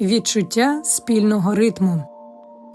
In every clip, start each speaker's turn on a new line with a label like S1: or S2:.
S1: Відчуття спільного ритму.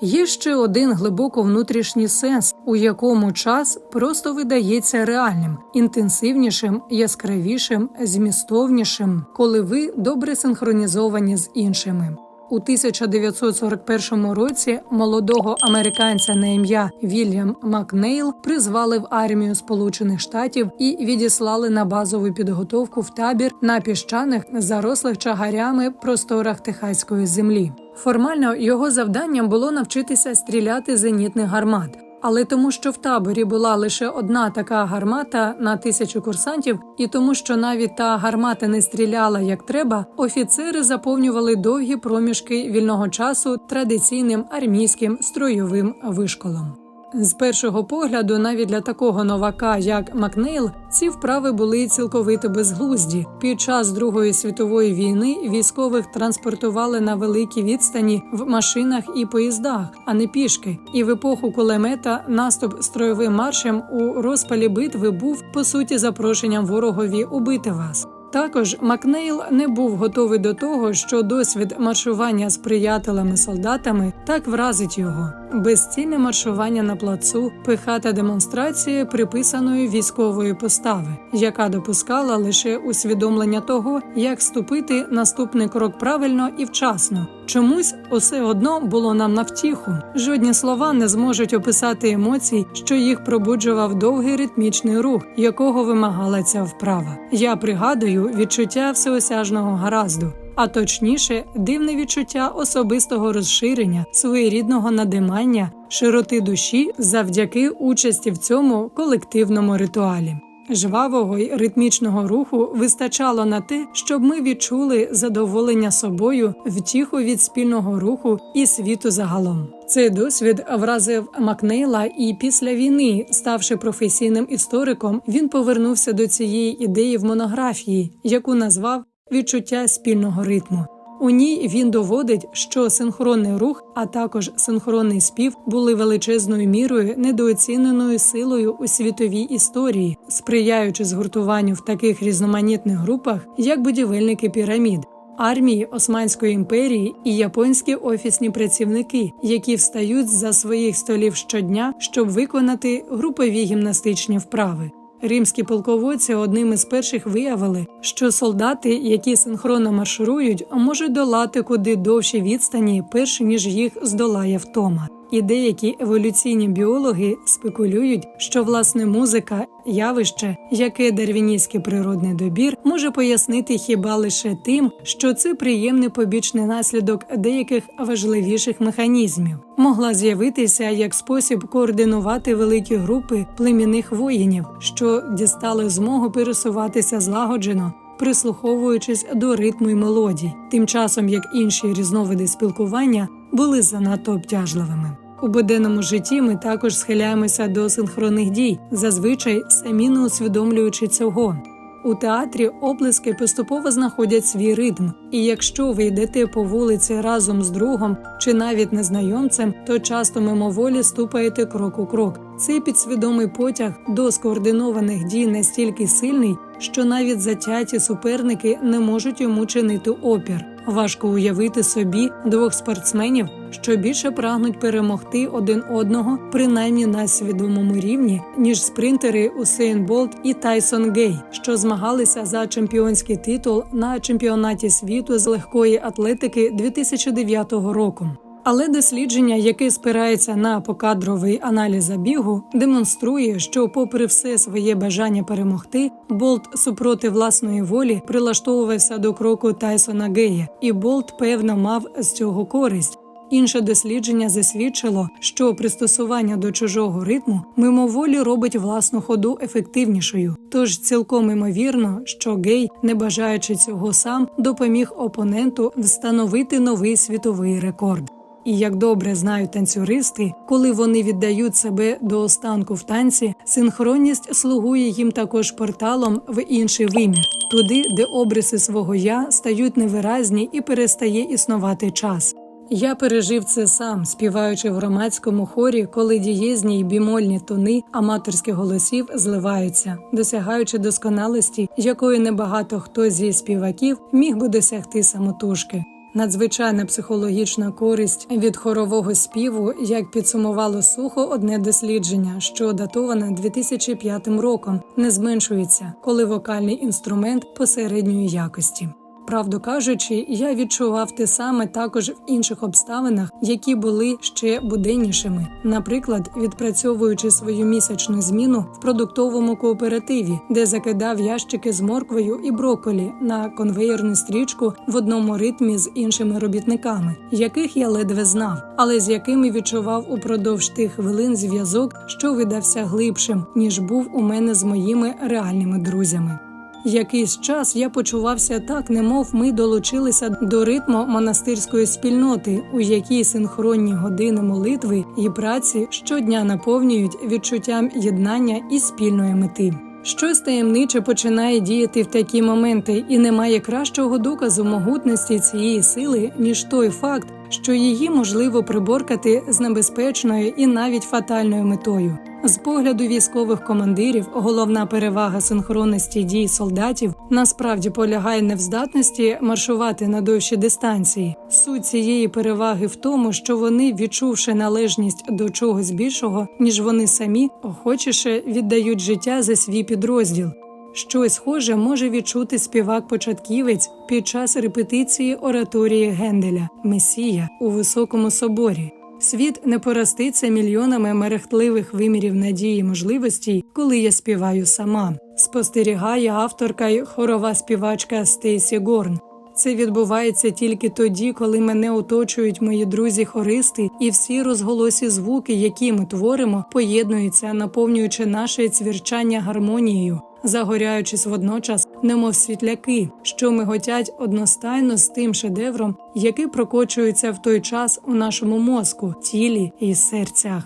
S1: Є ще один глибоко внутрішній сенс, у якому час просто видається реальним, інтенсивнішим, яскравішим, змістовнішим, коли ви добре синхронізовані з іншими. У 1941 році молодого американця на ім'я Вільям Макнейл призвали в армію Сполучених Штатів і відіслали на базову підготовку в табір на піщаних, зарослих чагарями просторах техаської землі. Формально його завданням було навчитися стріляти зенітних гармат. Але тому, що в таборі була лише одна така гармата на тисячу курсантів, і тому, що навіть та гармата не стріляла як треба, офіцери заповнювали довгі проміжки вільного часу традиційним армійським стройовим вишколом. З першого погляду, навіть для такого новака, як Макнейл, ці вправи були цілковито безглузді. Під час Другої світової війни військових транспортували на великій відстані в машинах і поїздах, а не пішки. І в епоху кулемета наступ строєвим маршем у розпалі битви був по суті запрошенням ворогові убити вас. Також Макнейл не був готовий до того, що досвід маршування з приятелями-солдатами так вразить його. Безцільне маршування на плацу, пихата демонстрація приписаної військової постави, яка допускала лише усвідомлення того, як ступити наступний крок правильно і вчасно. Чомусь усе одно було нам на втіху. Жодні слова не зможуть описати емоцій, що їх пробуджував довгий ритмічний рух, якого вимагала ця вправа. Я пригадую відчуття всеосяжного гаразду. А точніше, дивне відчуття особистого розширення, своєрідного надимання, широти душі завдяки участі в цьому колективному ритуалі. Жвавого й ритмічного руху вистачало на те, щоб ми відчули задоволення собою, втіху від спільного руху і світу загалом. Цей досвід вразив Макнейла, і після війни, ставши професійним істориком, він повернувся до цієї ідеї в монографії, яку назвав відчуття спільного ритму. У ній він доводить, що синхронний рух, а також синхронний спів були величезною мірою недооціненою силою у світовій історії, сприяючи згуртуванню в таких різноманітних групах, як будівельники пірамід, армії Османської імперії і японські офісні працівники, які встають за своїх столів щодня, щоб виконати групові гімнастичні вправи. Римські полководці одним із перших виявили, що солдати, які синхронно марширують, можуть долати куди довші відстані, перш ніж їх здолає втома. І деякі еволюційні біологи спекулюють, що власне музика, явище, яке дарвіністський природний добір, може пояснити хіба лише тим, що це приємний побічний наслідок деяких важливіших механізмів, могла з'явитися як спосіб координувати великі групи племінних воїнів, що дістали змогу пересуватися злагоджено прислуховуючись до ритму й мелодій, тим часом як інші різновиди спілкування були занадто обтяжливими. У буденному житті ми також схиляємося до синхронних дій, зазвичай самі не усвідомлюючи цього. У театрі оплески поступово знаходять свій ритм, і якщо ви йдете по вулиці разом з другом чи навіть незнайомцем, то часто мимоволі ступаєте крок у крок. Цей підсвідомий потяг до скоординованих дій настільки сильний, що навіть затяті суперники не можуть йому чинити опір. Важко уявити собі двох спортсменів, що більше прагнуть перемогти один одного, принаймні на свідомому рівні, ніж спринтери Усейн Болт і Тайсон Гей, що змагалися за чемпіонський титул на чемпіонаті світу з легкої атлетики 2009 року. Але дослідження, яке спирається на покадровий аналіз забігу, демонструє, що, попри все своє бажання перемогти, Болт супроти власної волі прилаштовувався до кроку Тайсона Гея, і Болт певно мав з цього користь. Інше дослідження засвідчило, що пристосування до чужого ритму мимоволі робить власну ходу ефективнішою. Тож цілком імовірно, що гей, не бажаючи цього сам, допоміг опоненту встановити новий світовий рекорд. І як добре знають танцюристи, коли вони віддають себе до останку в танці, синхронність слугує їм також порталом в інший вимір, туди, де обриси свого я стають невиразні і перестає існувати час. Я пережив це сам, співаючи в громадському хорі, коли дієзні й бімольні тони аматорських голосів зливаються, досягаючи досконалості, якої небагато хто зі співаків міг би досягти самотужки. Надзвичайна психологічна користь від хорового співу, як підсумувало сухо одне дослідження, що датоване 2005 роком, не зменшується, коли вокальний інструмент посередньої якості. Правду кажучи, я відчував те саме також в інших обставинах, які були ще буденнішими. Наприклад, відпрацьовуючи свою місячну зміну в продуктовому кооперативі, де закидав ящики з морквою і броколі на конвеєрну стрічку в одному ритмі з іншими робітниками, яких я ледве знав, але з якими відчував упродовж тих хвилин зв'язок, що видався глибшим ніж був у мене з моїми реальними друзями. Якийсь час я почувався так, немов ми долучилися до ритму монастирської спільноти, у якій синхронні години молитви і праці щодня наповнюють відчуттям єднання і спільної мети. Щось таємниче починає діяти в такі моменти, і немає кращого доказу могутності цієї сили, ніж той факт, що її можливо приборкати з небезпечною і навіть фатальною метою. З погляду військових командирів, головна перевага синхронності дій солдатів насправді полягає не в здатності маршувати на довші дистанції. Суть цієї переваги в тому, що вони, відчувши належність до чогось більшого, ніж вони самі, охочіше віддають життя за свій підрозділ. Щось схоже може відчути співак-початківець під час репетиції ораторії Генделя Месія у високому соборі. Світ не пороститься мільйонами мерехтливих вимірів надії і можливостей, коли я співаю сама. Спостерігає авторка й хорова співачка Стейсі Горн. Це відбувається тільки тоді, коли мене оточують мої друзі-хористи, і всі розголосі звуки, які ми творимо, поєднуються, наповнюючи наше цвірчання гармонією, загоряючись водночас, немов світляки, що миготять одностайно з тим шедевром, який прокочується в той час у нашому мозку, тілі і серцях.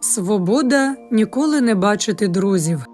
S1: Свобода ніколи не бачити друзів.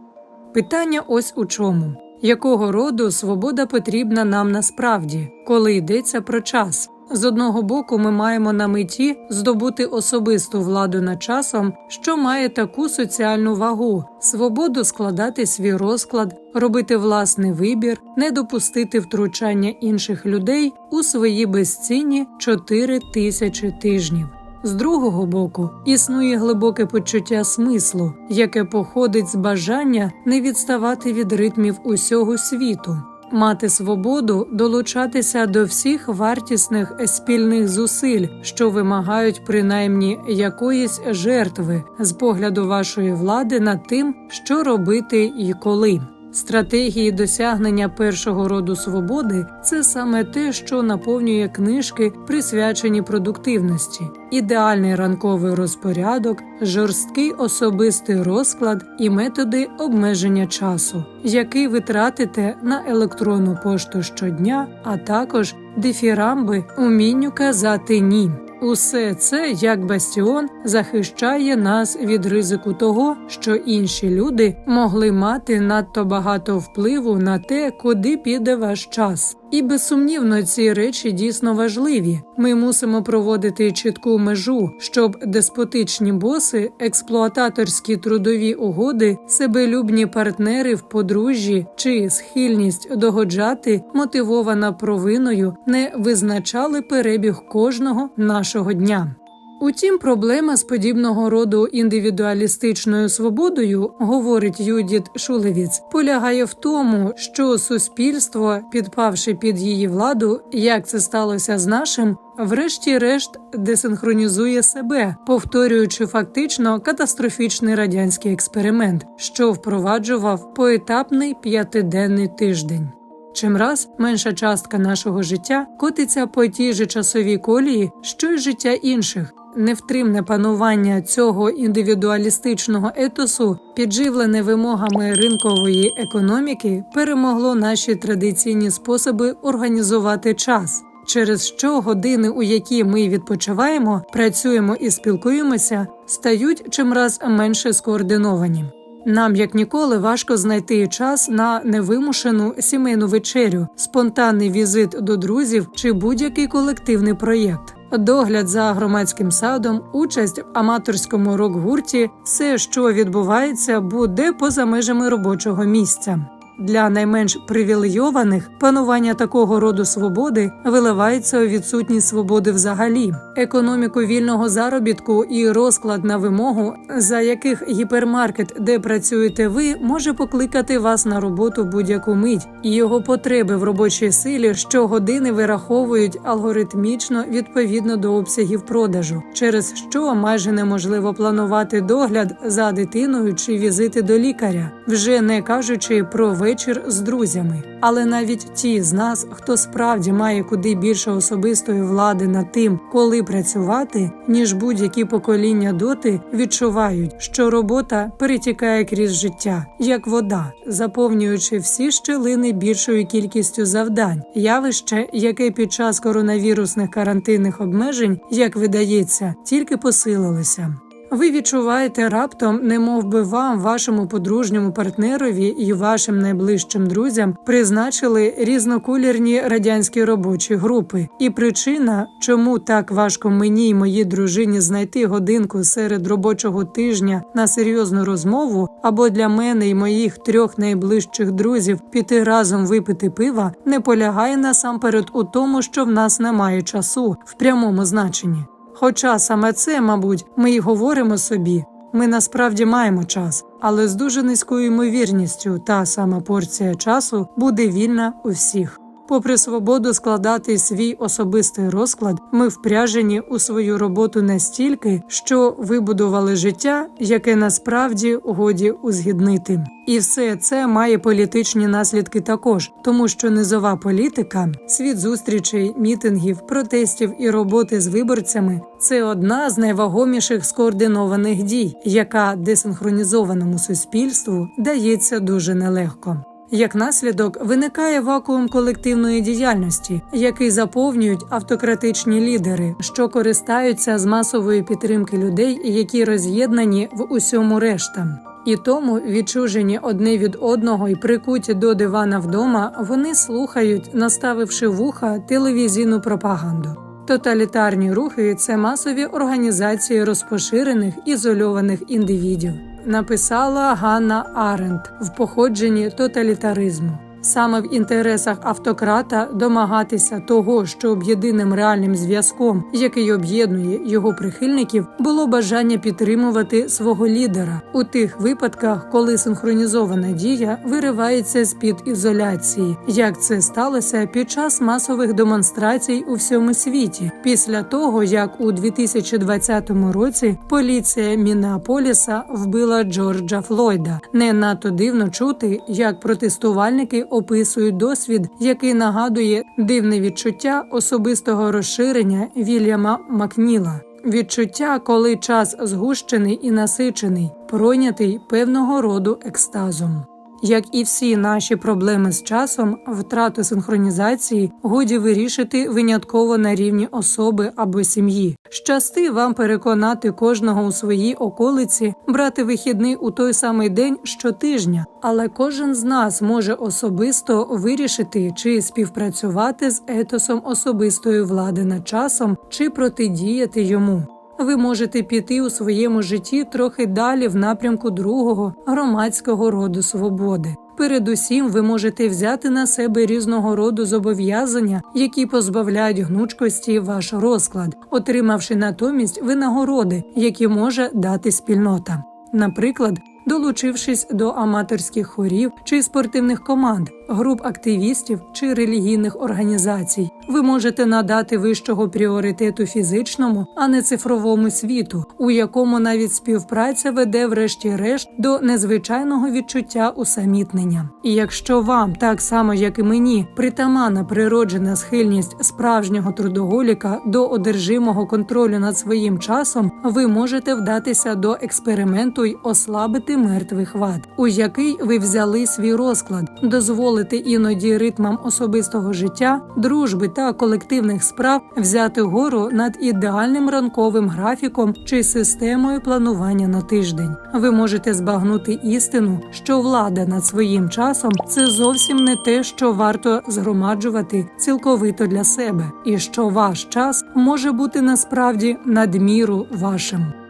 S1: Питання ось у чому. Якого роду свобода потрібна нам насправді, коли йдеться про час? З одного боку, ми маємо на меті здобути особисту владу над часом, що має таку соціальну вагу, свободу складати свій розклад, робити власний вибір, не допустити втручання інших людей у свої безцінні 4 тисячі тижнів. З другого боку, існує глибоке почуття смислу, яке походить з бажання не відставати від ритмів усього світу, мати свободу долучатися до всіх вартісних спільних зусиль, що вимагають принаймні якоїсь жертви з погляду вашої влади над тим, що робити і коли. Стратегії досягнення першого роду свободи це саме те, що наповнює книжки, присвячені продуктивності, ідеальний ранковий розпорядок, жорсткий особистий розклад і методи обмеження часу, який ви тратите на електронну пошту щодня, а також дифірамби умінню казати ні. Усе це як бастіон захищає нас від ризику того, що інші люди могли мати надто багато впливу на те, куди піде ваш час. І безсумнівно ці речі дійсно важливі. Ми мусимо проводити чітку межу, щоб деспотичні боси, експлуататорські трудові угоди, себелюбні партнери в подружжі чи схильність догоджати, мотивована провиною, не визначали перебіг кожного нашого дня. Утім, проблема з подібного роду індивідуалістичною свободою, говорить Юдіт Шулевіц, полягає в тому, що суспільство, підпавши під її владу, як це сталося з нашим, врешті-решт десинхронізує себе, повторюючи фактично катастрофічний радянський експеримент, що впроваджував поетапний п'ятиденний тиждень. Чимраз менша частка нашого життя котиться по тій же часовій колії, що й життя інших. Невтримне панування цього індивідуалістичного етосу, підживлене вимогами ринкової економіки, перемогло наші традиційні способи організувати час, через що години, у які ми відпочиваємо, працюємо і спілкуємося, стають чимраз менше скоординовані. Нам як ніколи важко знайти час на невимушену сімейну вечерю, спонтанний візит до друзів чи будь-який колективний проєкт. Догляд за громадським садом, участь в аматорському рок-гурті, все, що відбувається, буде поза межами робочого місця. Для найменш привілейованих панування такого роду свободи виливається у відсутність свободи взагалі, економіку вільного заробітку і розклад на вимогу, за яких гіпермаркет, де працюєте ви, може покликати вас на роботу будь-яку мить, і його потреби в робочій силі щогодини вираховують алгоритмічно відповідно до обсягів продажу, через що майже неможливо планувати догляд за дитиною чи візити до лікаря, вже не кажучи про вечір з друзями. Але навіть ті з нас, хто справді має куди більше особистої влади над тим, коли працювати, ніж будь-які покоління доти, відчувають, що робота перетікає крізь життя, як вода, заповнюючи всі щелини більшою кількістю завдань, явище, яке під час коронавірусних карантинних обмежень, як видається, тільки посилилося. Ви відчуваєте раптом, не мов би вам, вашому подружньому партнерові і вашим найближчим друзям призначили різнокулірні радянські робочі групи. І причина, чому так важко мені й моїй дружині знайти годинку серед робочого тижня на серйозну розмову, або для мене й моїх трьох найближчих друзів піти разом випити пива, не полягає насамперед у тому, що в нас немає часу в прямому значенні. Хоча саме це, мабуть, ми й говоримо собі. Ми насправді маємо час, але з дуже низькою ймовірністю та сама порція часу буде вільна у всіх. Попри свободу складати свій особистий розклад, ми впряжені у свою роботу настільки, що вибудували життя, яке насправді годі узгіднити. І все це має політичні наслідки також, тому що низова політика, світ зустрічей, мітингів, протестів і роботи з виборцями це одна з найвагоміших скоординованих дій, яка десинхронізованому суспільству дається дуже нелегко. Як наслідок виникає вакуум колективної діяльності, який заповнюють автократичні лідери, що користаються з масової підтримки людей, які роз'єднані в усьому решта. І тому, відчужені одне від одного і прикуті до дивана вдома, вони слухають, наставивши вуха телевізійну пропаганду. Тоталітарні рухи це масові організації розпоширених ізольованих індивідів написала Ганна Аренд в походженні тоталітаризму. Саме в інтересах автократа домагатися того, що єдиним реальним зв'язком, який об'єднує його прихильників, було бажання підтримувати свого лідера. У тих випадках, коли синхронізована дія виривається з під ізоляції, як це сталося під час масових демонстрацій у всьому світі, після того як у 2020 році поліція Мінеаполіса вбила Джорджа Флойда. Не надто дивно чути, як протестувальники описують досвід, який нагадує дивне відчуття особистого розширення Вільяма Макніла. Відчуття, коли час згущений і насичений, пройнятий певного роду екстазом. Як і всі наші проблеми з часом, втрату синхронізації годі вирішити винятково на рівні особи або сім'ї. Щасти вам переконати кожного у своїй околиці, брати вихідний у той самий день щотижня, але кожен з нас може особисто вирішити, чи співпрацювати з етосом особистої влади над часом, чи протидіяти йому ви можете піти у своєму житті трохи далі в напрямку другого громадського роду свободи. Передусім, ви можете взяти на себе різного роду зобов'язання, які позбавляють гнучкості ваш розклад, отримавши натомість винагороди, які може дати спільнота. Наприклад, долучившись до аматорських хорів чи спортивних команд, груп активістів чи релігійних організацій, ви можете надати вищого пріоритету фізичному, а не цифровому світу, у якому навіть співпраця веде, врешті-решт, до незвичайного відчуття усамітнення. І якщо вам, так само як і мені, притаманна природжена схильність справжнього трудоголіка до одержимого контролю над своїм часом, ви можете вдатися до експерименту й ослабити мертвий хват, у який ви взяли свій розклад, дозволити іноді ритмам особистого життя, дружби та колективних справ взяти гору над ідеальним ранковим графіком чи системою планування на тиждень. Ви можете збагнути істину, що влада над своїм часом це зовсім не те, що варто згромаджувати цілковито для себе, і що ваш час може бути насправді надміру вашим.